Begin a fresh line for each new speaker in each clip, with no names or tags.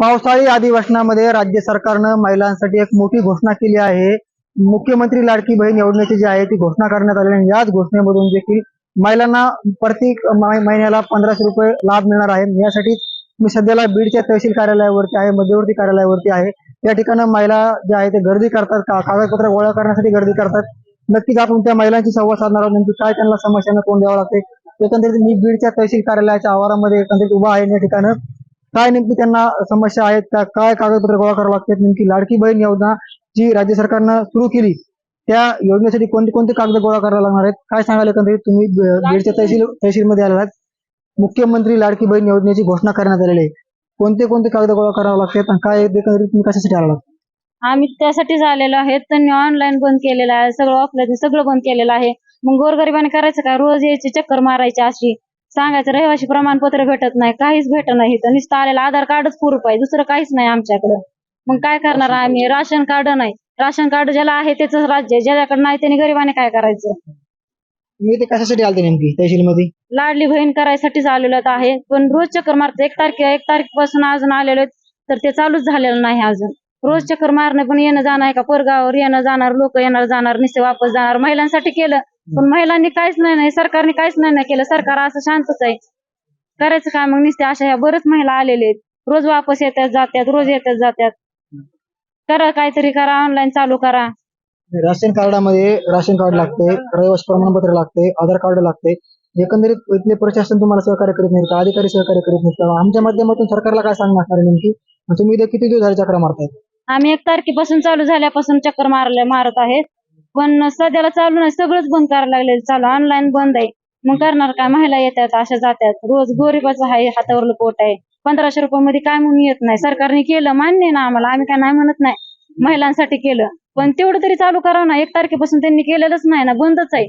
पावसाळी अधिवेशनामध्ये राज्य सरकारनं महिलांसाठी एक मोठी घोषणा केली आहे. मुख्यमंत्री लाडकी बहीण योजनेची जी आहे ती घोषणा करण्यात आलेली आहे. याच घोषणेमधून देखील महिलांना प्रत्येक महिन्याला पंधराशे रुपये लाभ मिळणार आहे. यासाठी मी सध्याला बीडच्या तहसील कार्यालयावरती आहे मध्यवर्ती कार्यालयावरती आहे. या ठिकाणी महिला ज्या आहे ते गर्दी करतात. का कागदपत्र गोळा करण्यासाठी गर्दी करतात. नक्कीच आपण त्या महिलांची संवाद साधणार आहोत. नेमकी काय त्यांना समस्यांना तोंड द्यावं लागते. एकंदरीत मी बीडच्या तहसील कार्यालयाच्या आवारामध्ये एकंदरीत उभा आहे. या ठिकाणी काय नेमकी त्यांना समस्या आहेत त्या काय कागदपत्र गोळा करावं लागतात नेमकी लाडकी बहीण योजना जी राज्य सरकारनं सुरू केली त्या योजनेसाठी कोणते कोणते कागद गोळा करायला लागणार आहेत काय सांगाल एकंदरीत? तुम्ही बीडच्या तहसील तहसीलमध्ये आलेला आहात. मुख्यमंत्री लाडकी बहीण योजनेची घोषणा करण्यात आलेली आहे. कोणते कोणते कागद गोळा करावे लागतात आणि काय एकंदरीत? तुम्ही कशासाठी आला आहात?
आम्ही त्यासाठीच आलेलो आहे त्यांनी ऑनलाईन बंद केलेलं आहे. सगळं ऑफलाईन सगळं बंद केलेलं आहे. मग गोरगरिबाने करायचं काय रोज यायची चक्कर मारायची अशी. सांगायचं रहिवाशी प्रमाणपत्र भेटत नाही काहीच भेटत नाही तर नुसतं आलेलं आधार कार्डच पुरूप आहे दुसरं काहीच नाही आमच्याकडं. मग काय करणार आम्ही? राशन कार्ड नाही. राशन कार्ड ज्याला आहे त्याच राज्य. ज्याच्याकडे नाही त्याने गरिबाने काय करायचं?
तुम्ही ते कशासाठी आलते नेमकी? तहसीलमध्ये?
लाडली बहीण करायसाठीच आलेलो आहे पण रोज चक्कर मारतो. एक तारखे एक तारखेपासून अजून आलेलो तर ते चालूच झालेलं नाही अजून. रोज चक्कर मारणं पण येणं जाणं आहे का? परगावर येणं जाणार लोक येणार जाणार नुसते वापस जाणार. महिलांसाठी केलं पण महिलांनी काहीच नाही नाही सरकारने काहीच नाही ना केलं. सरकार असं शांतच आहे. करायचं काय मग? नुसते अशा ह्या बरेच महिला आलेले आहेत. रोज वापस येतात जात्यात रोज येतात जात्यात करा काहीतरी करा ऑनलाईन चालू करा.
राशन कार्डामध्ये राशन कार्ड लागते रहिवासी प्रमाणपत्र लागते आधार कार्ड लागते. एकंदरीत इथले प्रशासन तुम्हाला सहकार्य करीत नाही का? अधिकारी सहकार्य करीत नाही का? आमच्या माध्यमातून सरकारला काय सांगणार नेमकी? आणि तुम्ही इथे किती दिवस झाले चक्र मारताय?
आम्ही एक तारखेपासून चालू झाल्यापासून चक्कर मारले मारत आहेत. पण सध्याला चालू नाही. सगळंच बंद करायला लागले चालू ऑनलाईन बंद आहे. मग करणार काय? महिला येतात अशा जातात. रोज गोरिबाचं आहे हातावरलं पोट आहे. पंधराशे रुपये मध्ये काय म्हणून येत नाही? सरकारने केलं मान्य ना आम्हाला. आम्ही काय नाही म्हणत नाही. महिलांसाठी केलं. पण तेवढं तरी चालू करावं ना. एक तारखेपासून त्यांनी केलेलंच नाही ना. बंदच आहे.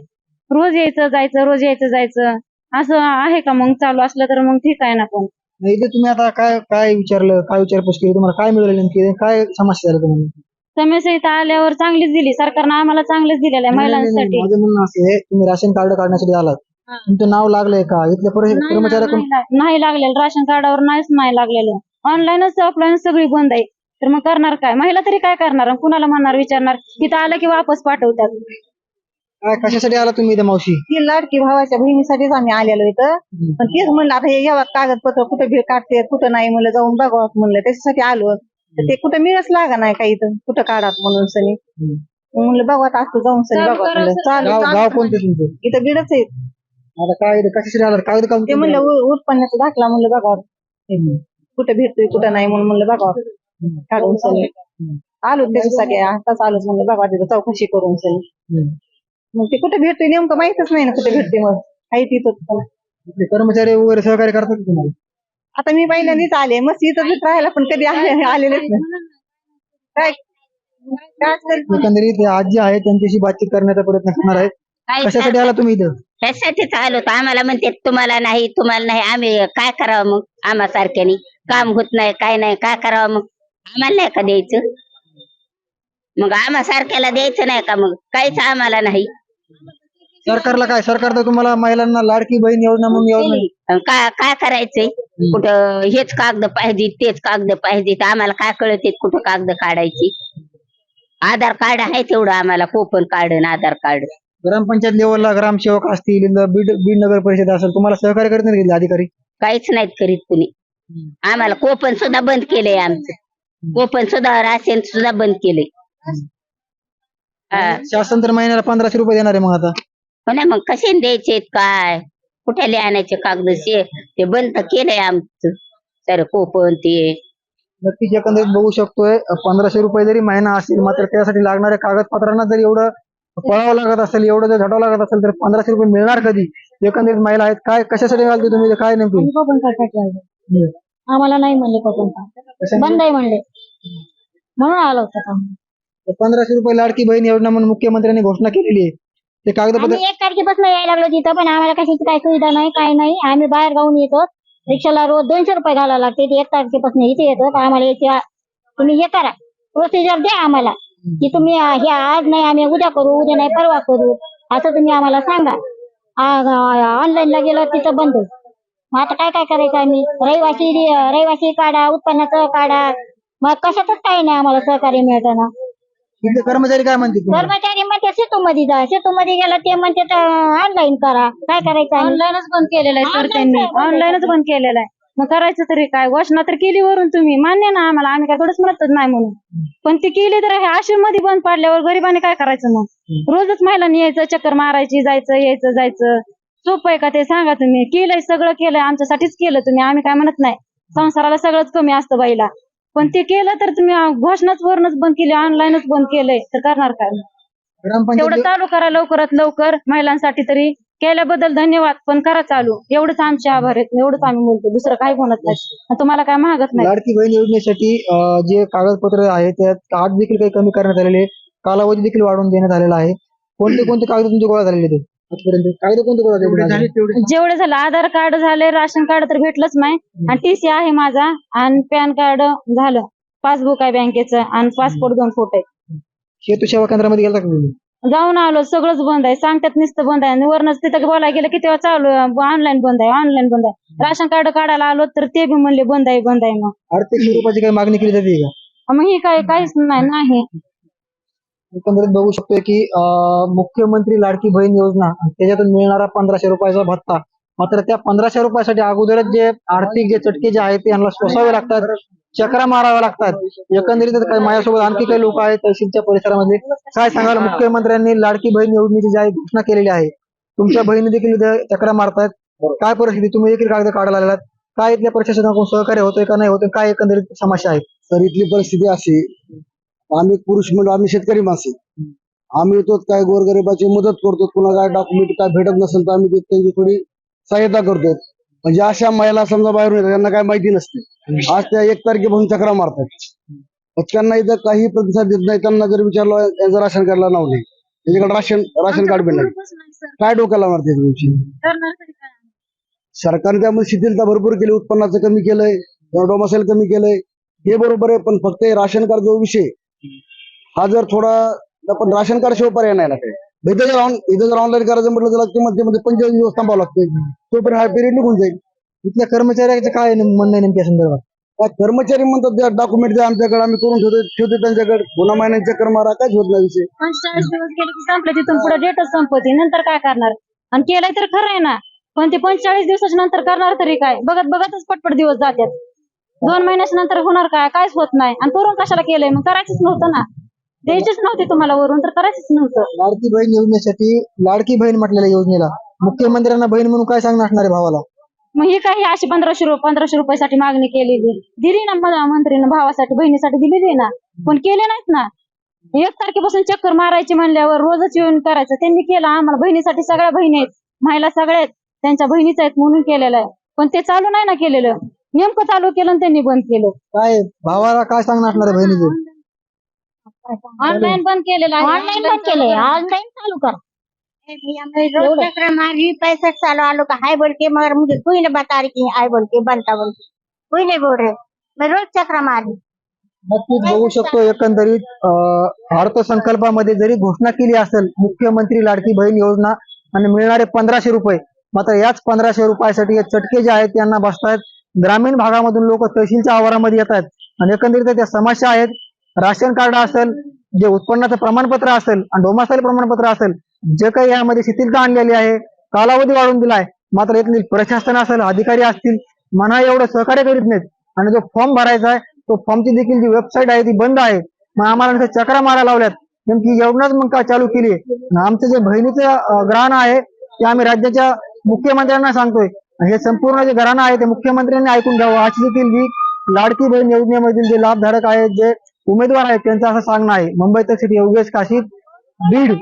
रोज यायचं जायचं रोज यायचं जायचं. असं आहे का मग? चालू असलं तर मग ठीक आहे ना पण.
नाही तुम्ही आता काय काय विचारलं? काय विचारपूस केली? तुम्हाला काय मिळालं नेमकी? काय समस्या झाली तुम्हाला?
समस्या इथं आल्यावर चांगलीच दिली. सरकारनं आम्हाला चांगलीच दिलेलं आहे महिलांसाठी.
माझं म्हणणं असं आहे तुम्ही राशन कार्ड काढण्यासाठी आलात.
हा.
तुमचं नाव लागलंय का? इथल्या
नाही ना,
कर्मचाऱ्याकडून
नाही लाग- नाही लागलेलं. राशन कार्डावर नाहीच नाही लागलेलं. ऑनलाईनच ऑफलाईन सगळी बंद आहे. तर मग करणार काय? महिला तरी काय करणार? आणि कुणाला म्हणणार विचारणार? तिथं आलं की वापस पाठवतात.
काय कशासाठी आला तुम्ही इथे मावशी?
ती लाडकी भावाच्या बहिणीसाठीच आम्ही आलेलो इथं. पण तेच म्हणलं आता हे कागदपत्र कुठं भेट काढते कुठं नाही म्हणलं जाऊन बघावं म्हणलं त्याच्यासाठी आलो. तर ते कुठं मिळच लागा नाही काही इथं? कुठं काढात म्हणून सनी? म्हणलं बघू आता असतो जाऊन सनी
चालू
बघा म्हणलं. चालू
गाव गाव
चालू.
कोणतं तुमचं?
इथं बीडच आहे.
आता काय कशासाठी आला कागद काढून
ते म्हणलं उ- उत्पन्नाचा दाखला म्हणलं बघावं कुठं भेटतोय कुठं नाही म्हणून म्हणलं बघावं काढून सनी. आलो त्याच्यासाठी आताच आलो म्हणलं बघा तिथं चौकशी करून सनी.
हम्म.
मग ते कुठं भेटतोय नेमकं माहितच नाही ना कुठे भेटते मग. आहे तिथं.
कर्मचारी वगैरे सहकार्य करतात का तुम्हाला?
आता मी पहिल्यांदाच आले. मस्त इथं राहायला पण कधी आले आलेलेच नाही. काय काय करते?
एकंदरीत हे आजी आहे त्यांच्याशी बातचीत करण्याचा प्रयत्न करणार आहे. कशासाठी आला तुम्ही इथं?
ह्यासाठीच आलो तर आम्हाला म्हणते तुम्हाला नाही तुम्हाला नाही. आम्ही काय करावं मग? आम्हा सारख्यानी काम होत नाही काय नाही काय करावं मग? आम्हाला नाही का द्यायचं? मग आम्हा सारख्याला द्यायचं नाही का मग? काहीच आम्हाला नाही.
सरकारला काय? सरकार तर तुम्हाला महिलांना लाडकी बहीण योजना म्हणून योजना
काय करायचंय? कुठं हेच कागद पाहिजे तेच कागद पाहिजे आम्हाला काय कळत कुठं कागद काढायची? आधार कार्ड आहे तेवढं आम्हाला कोपन कार्ड आणि आधार कार्ड.
ग्रामपंचायत लेवलला ग्रामसेवक असतील बीड बीड नगर परिषद असेल तुम्हाला सहकार्य करत नाही का अधिकारी?
काहीच नाहीत करीत कुणी. आम्हाला कोपन सुद्धा बंद केलंय आमचं. कोपन सुद्धा राशन सुद्धा बंद केलंय. हा.
शासन तर महिन्याला पंधराशे रुपये देणार आहे मग आता.
हो ना मग कसे द्यायचे काय? कुठे आणायचे कागद शे ते बंद केलंय आमचं. तर कोपन ते.
नक्कीच एकंदरीत बघू शकतोय. पंधराशे रुपये जरी महिना असेल मात्र त्यासाठी लागणाऱ्या कागदपत्रांना जर एवढं पळावं लागत असेल एवढं जर झटावं लागत असेल तर पंधराशे रुपये मिळणार कधी? एकंदरीत महिला आहेत. काय कशासाठी घालते तुम्ही? काय नेमकी?
कोकण आम्हाला नाही म्हणले कोकण बंद आहे म्हणले. म्हणून आलो होतो.
पंधराशे रुपये लाडकी बहीण योजना म्हणून मुख्यमंत्र्यांनी घोषणा केलेली आहे. ते कागदपत्र
आम्ही एक तारखेपासून यायला लागलो तिथं पण आम्हाला कशाची काही सुविधा नाही काय नाही. आम्ही बाहेर गावून येतो. रिक्षाला रोज दोनशे रुपये घालावं लागते. ते एक तारखेपासून इथे येतो. तर आम्हाला याची तुम्ही हे करा. प्रोसिजर द्या आम्हाला. की तुम्ही हे आज नाही आम्ही उद्या करू उद्या नाही परवा करू. असं तुम्ही आम्हाला सांगा. ऑनलाईनला गेलो तिथं बंद आहे. मग आता काय काय करायचं आम्ही? रहिवासी रहिवासी काढा उत्पन्नाचं काढा. मग कशातच काही नाही आम्हाला सहकार्य मिळताना.
इथले कर्मचारी काय तुम्हाला?
कर्मचारी म्हणते सेतू मध्ये जा सेतू मध्ये गेला ते म्हणते ऑनलाईन करा काय करायचं?
ऑनलाईनच बंद केलेलं आहे सर
Online
त्यांनी
काय
ऑनलाईनच बंद केलेलं आहे. मग करायचं तरी काय? घोषणा तर केली वरून तुम्ही. मान्य ना आम्हाला. आम्ही काय थोडंच म्हणतच नाही म्हणून. पण ती केली तर हे आश्रममध्ये बंद पाडल्यावर गरिबाने काय करायचं मग? रोजच महिलांनी यायचं चक्कर मारायची जायचं यायचं जायचं. सोपं आहे का ते? सांगा तुम्ही. केलंय सगळं केलंय. आमच्यासाठीच केलं तुम्ही. आम्ही काय म्हणत नाही. संसाराला सगळंच कमी असतं बाईला. पण ते केलं तर तुम्ही घोषणाच वरूनच बंद केली ऑनलाईनच बंद केलंय. तर करणार काय तेवढं चालू करा लवकरात लवकर महिलांसाठी तरी. केल्याबद्दल धन्यवाद पण करा चालू. एवढंच आमचे आभार आहेत एवढंच आम्ही बोलतो दुसरं काही म्हणत नाही. तुम्हाला काय मागत नाही.
लाडकी बहीण योजनेसाठी जे कागदपत्र आहेत त्यात आज देखील काही कमी करण्यात आलेले आहे. कालावधी देखील वाढवून देण्यात आलेला आहे. कोणते कोणते कागद तुमचे गोळा झालेले ते आजपर्यंत? कागद कोणते झाले
जेवढे झालं आधार कार्ड झाले राशन कार्ड तर भेटलंच नाही. आणि टीसी आहे माझा आणि पॅन कार्ड झालं. पासबुक आहे बँकेचं आणि पासपोर्ट दोन फोटो आहे
शेतू सेवा केंद्रामध्ये गेला का तुम्ही?
जाऊन आलो सगळंच बंद आहे. सांगतात नुसतं बंद आहे. आणि वरनच तिथं बोलायला गेलं की तेव्हा चालू ऑनलाईन बंद आहे ऑनलाईन बंद आहे. राशन कार्ड काढायला आलो तर ते बी म्हणले बंद आहे बंद आहे मग
आर्थिक स्वरूपाची काही मागणी केली जाते का?
मग ही काय काहीच नाही नाही.
एकंदरीत बघू शकतोय की मुख्यमंत्री लाडकी बहीण योजना त्याच्यातून मिळणारा पंधराशे रुपयाचा भत्ता. मात्र त्या पंधराशे रुपयासाठी अगोदरच जे आर्थिक जे चटके जे आहेत ते यांना सोसावे लागतात चक्रा माराव्या लागतात. एकंदरीत माझ्यासोबत आणखी काही लोक आहेत तहसीलच्या परिसरामध्ये. काय सांगाल? मुख्यमंत्र्यांनी लाडकी बहीण योजनेची जी आहे घोषणा केलेली आहे. तुमच्या बहिणी देखील चक्रा मारतायत. काय परिस्थिती? तुम्ही देखील कागद काढायला आलात काय इथल्या प्रशासनाकडून सहकार्य होतोय का नाही होतोय? काय एकंदरीत समस्या आहे
तर इथली परिस्थिती अशी आम्ही पुरुष म्हणून आम्ही शेतकरी माणसे आम्ही येतो काय गोरगरिबाची मदत करतो कुणा काय डॉक्युमेंट काय भेटत नसेल तर आम्ही त्यांची थोडी सहायता करतो म्हणजे अशा महिला समजा बाहेरून येतात त्यांना काय माहिती नसते. आज त्या एक तारखेपासून चक्रा मारतात. त्यांना इथं काही प्रतिसाद देत नाही. त्यांना जर विचारलं यांचं राशन कार्डला नाव नाही. त्यांच्याकडे राशन राशन कार्ड बी नाही. काय डोक्याला मारते तुमची? सरकारने त्यामध्ये शिथिलता भरपूर केली. उत्पन्नाचं कमी केलंय. डोमासेल कमी केलंय. हे बरोबर आहे पण फक्त राशन कार्ड जो विषय हा जर थोडा पण राशन कार्ड शिवाय पर्याय नाही ना काही. इथं जर ऑन इथं जर ऑनलाईन करायचं म्हटलं तर किंमत मध्ये पंचेचाळीस दिवस थांबावं लागतं. तोपर्यंत हा पिरियड निघून जाईल.
इथल्या कर्मचाऱ्याचं काय म्हणणं आहे नेमक्या संदर्भात?
काय कर्मचारी म्हणतात त्या डॉक्युमेंट द्या आमच्याकडे आम्ही करून ठेवतो ठेवतो त्यांच्याकडे. पुन्हा महिन्यांच्या कर्मारा मारा काहीच होत नाही विषय.
पंचेचाळीस दिवस गेले की तिथून पुढे डेटच संपवते नंतर काय करणार? आणि केलंय तर खरं आहे ना. पण ते पंचेचाळीस दिवसाच्या नंतर करणार तरी काय? बघत बघतच पटपट दिवस जातात. दोन महिन्याच्या नंतर होणार काय? काहीच होत नाही. आणि करून कशाला केलंय? मग करायचंच नव्हतं ना. द्यायचीच नव्हती तुम्हाला वरून तर करायचंच नव्हतं.
लाडकी बहीण योजनेसाठी लाडकी बहीण म्हटलेल्या योजनेला मुख्यमंत्र्यांना बहीण म्हणून काय सांगणार असणार आहे भावाला?
मग ही काही अशी पंधराशे रुपये पंधराशे रुपयासाठी मागणी केलेली दिली ना मला मंत्रीनं भावासाठी बहिणीसाठी दिलेली ना. पण केले नाहीत ना. एक तारखेपासून चक्कर मारायची म्हणल्यावर रोजच येऊन करायचं. त्यांनी केलं आम्हाला बहिणीसाठी सगळ्या बहिणी आहेत. महिला सगळ्या आहेत. त्यांच्या बहिणीच आहेत म्हणून केलेलं आहे. पण ते चालू नाही ना केलेलं. नेमकं चालू केलं आणि त्यांनी बंद केलं.
काय भावाला काय सांगणार असणार आहे बहिणीचे?
ऑनलाईन बंद केलेलं आहे.
ऑनलाईन बंद केलंय. ऑनलाईन चालू कर.
रोज चक्र मारी पैसा चालू आलो का? हाय बोल के मगर मुझे कोई ने बता रही कि बोल के बनता बोल के कोई नहीं बोल रहे मैं रोज चक्र मारी
नक्कीच बघू शकतो एकंदरीत अं, अर्थसंकल्पामध्ये जरी घोषणा केली असेल मुख्यमंत्री लाडकी बहीण योजना आणि मिळणारे पंधराशे रुपये मात्र याच पंधराशे रुपयासाठी हे चटके जे आहेत त्यांना बसतायत. ग्रामीण भागामधून लोक तहसीलच्या आवारामध्ये येतात. आणि एकंदरीत त्या समस्या आहेत. राशन कार्ड असेल जे उत्पन्नाचं प्रमाणपत्र असेल आणि डोमासाईल प्रमाणपत्र असेल जे काही यामध्ये शिथिलता आणलेली आहे कालावधी वाढून दिलाय मात्र इथली प्रशासन असेल अधिकारी असतील मना एवढं सहकार्य करीत नाहीत. आणि जो फॉर्म भरायचा आहे तो फॉर्मची देखील जी वेबसाईट आहे ती बंद आहे. मग आम्हाला चक्रा मारा लावल्यात. नेमकी योजनाच मग का चालू केली आमचं जे बहिणीचं ग्रहण आहे ते आम्ही राज्याच्या मुख्यमंत्र्यांना सांगतोय. हे संपूर्ण जे घराणं आहे ते मुख्यमंत्र्यांनी ऐकून घ्यावं. अशी देखील जी लाडकी बहीण योजनेमधील जे लाभधारक आहेत जे उमेदवार आहेत त्यांचं असं सांगणं आहे. मुंबई सिटी योगेश काशीद बीड.